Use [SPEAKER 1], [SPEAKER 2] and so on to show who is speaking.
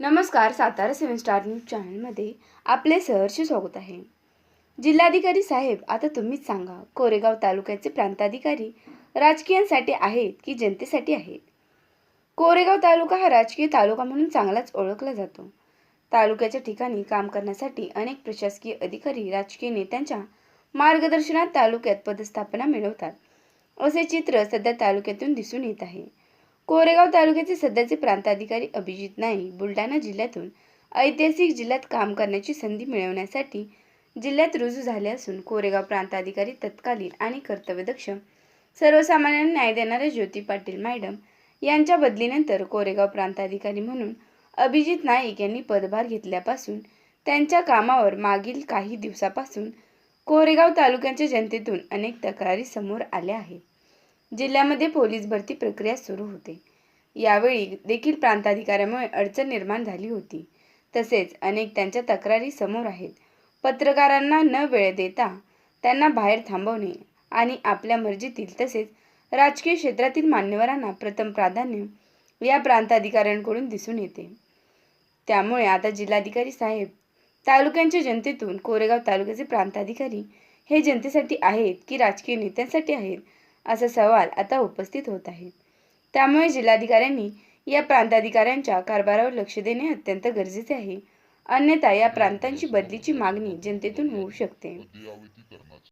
[SPEAKER 1] नमस्कार सातारा सेवन star news चॅनलमध्ये आपले सहर्ष स्वागत आहे. जिल्हाधिकारी साहेब आता तुम्हीच सांगा कोरेगाव तालुक्याचे प्रांताधिकारी राजकीयांसाठी आहेत की जनतेसाठी आहेत? कोरेगाव तालुका हा राजकीय तालुका म्हणून चांगलाच ओळखला जातो. तालुक्याच्या ठिकाणी काम करण्यासाठी अनेक प्रशासकीय अधिकारी राजकीय नेत्यांच्या मार्गदर्शनात तालुक्यात पदस्थापना मिळवतात. असे चित्र सध्या तालुक्यातून दिसून येत आहे. कोरेगाव तालुक्याचे सध्याचे प्रांताधिकारी अभिजित नाईक बुलढाणा जिल्ह्यातून ऐतिहासिक जिल्ह्यात काम करण्याची संधी मिळवण्यासाठी जिल्ह्यात रुजू झाले असून कोरेगाव प्रांताधिकारी तत्कालीन आणि कर्तव्यदक्ष सर्वसामान्यांना न्याय देणाऱ्या ज्योती पाटील मॅडम यांच्या बदलीनंतर कोरेगाव प्रांताधिकारी म्हणून अभिजित नाईक यांनी पदभार घेतल्यापासून त्यांच्या कामावर मागील काही दिवसापासून कोरेगाव तालुक्याच्या जनतेतून अनेक तक्रारी समोर आल्या आहेत. जिल्ह्यामध्ये पोलीस भरती प्रक्रिया सुरू होते. यावेळी देखील प्रांताधिकाऱ्यामुळे अडचण निर्माण झाली होती. तसेच अनेक त्यांच्या तक्रारी समोर आहेत. पत्रकारांना न वेळ देता त्यांना बाहेर थांबवणे आणि आपल्या मर्जीतील तसेच राजकीय क्षेत्रातील मान्यवरांना प्रथम प्राधान्य या प्रांताधिकाऱ्यांकडून दिसून येते. त्यामुळे आता जिल्हाधिकारी साहेब तालुक्यांच्या जनतेतून कोरेगाव तालुक्याचे प्रांताधिकारी हे जनतेसाठी आहेत की राजकीय नेत्यांसाठी आहेत? असा सवाल आता उपस्थित होत आहे. त्यामुळे जिल्हाधिकाऱ्यांनी या प्रांताधिकाऱ्यांच्या कारभारावर लक्ष देणे अत्यंत गरजेचे आहे. अन्यथा या प्रांतांची बदलीची मागणी जनतेतून होऊ शकते.